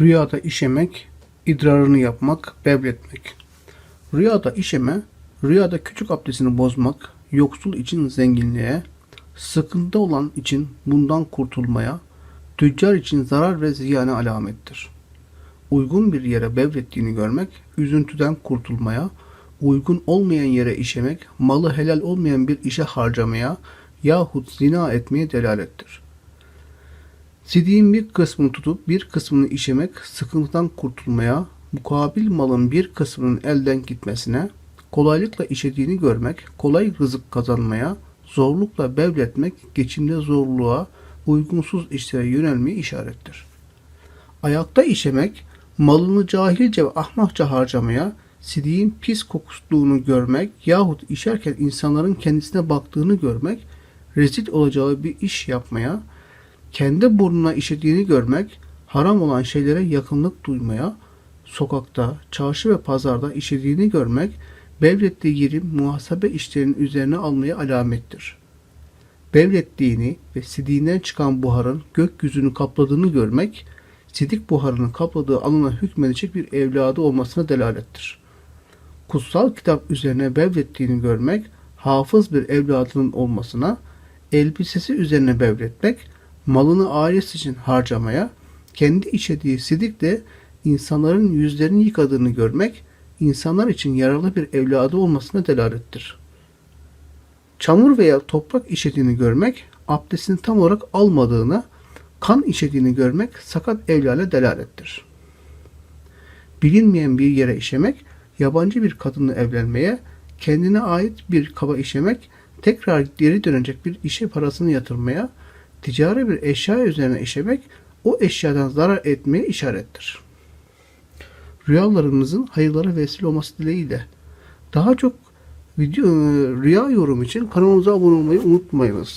Rüyada işemek, idrarını yapmak, bevletmek. Rüyada işeme, rüyada küçük abdestini bozmak, yoksul için zenginliğe, sıkıntı olan için bundan kurtulmaya, tüccar için zarar ve ziyana alamettir. Uygun bir yere bevlettiğini görmek, üzüntüden kurtulmaya, uygun olmayan yere işemek, malı helal olmayan bir işe harcamaya yahut zina etmeye delalettir. Sidiğin bir kısmını tutup bir kısmını işemek, sıkıntıdan kurtulmaya, mukabil malın bir kısmının elden gitmesine, kolaylıkla işediğini görmek, kolay rızık kazanmaya, zorlukla bevletmek, geçimde zorluğa, uygunsuz işlere yönelmeyi işarettir. Ayakta işemek, malını cahilce ve ahmakça harcamaya, sidiğin pis kokuştuğunu görmek yahut işerken insanların kendisine baktığını görmek, rezil olacağı bir iş yapmaya, kendi burnuna işediğini görmek, haram olan şeylere yakınlık duymaya, sokakta, çarşı ve pazarda işediğini görmek, bevlettiği yeri muhasebe işlerinin üzerine almaya alamettir. Bevlettiğini ve sidiğinden çıkan buharın gökyüzünü kapladığını görmek, sidik buharının kapladığı alana hükmedecek bir evladı olmasına delalettir. Kutsal kitap üzerine bevlettiğini görmek, hafız bir evladının olmasına, elbisesi üzerine bevletmek, malını ailesi için harcamaya, kendi işediği sidikle insanların yüzlerini yıkadığını görmek, insanlar için yararlı bir evladı olmasına delalettir. Çamur veya toprak işediğini görmek, abdestini tam olarak almadığına, kan işediğini görmek sakat evlale delalettir. Bilinmeyen bir yere işemek, yabancı bir kadınla evlenmeye, kendine ait bir kaba işemek, tekrar geri dönecek bir işe parasını yatırmaya, ticari bir eşya üzerine işemek, o eşyadan zarar etmeye işarettir. Rüyalarınızın hayırlara vesile olması dileğiyle. Daha çok video rüya yorum için kanalımıza abone olmayı unutmayınız.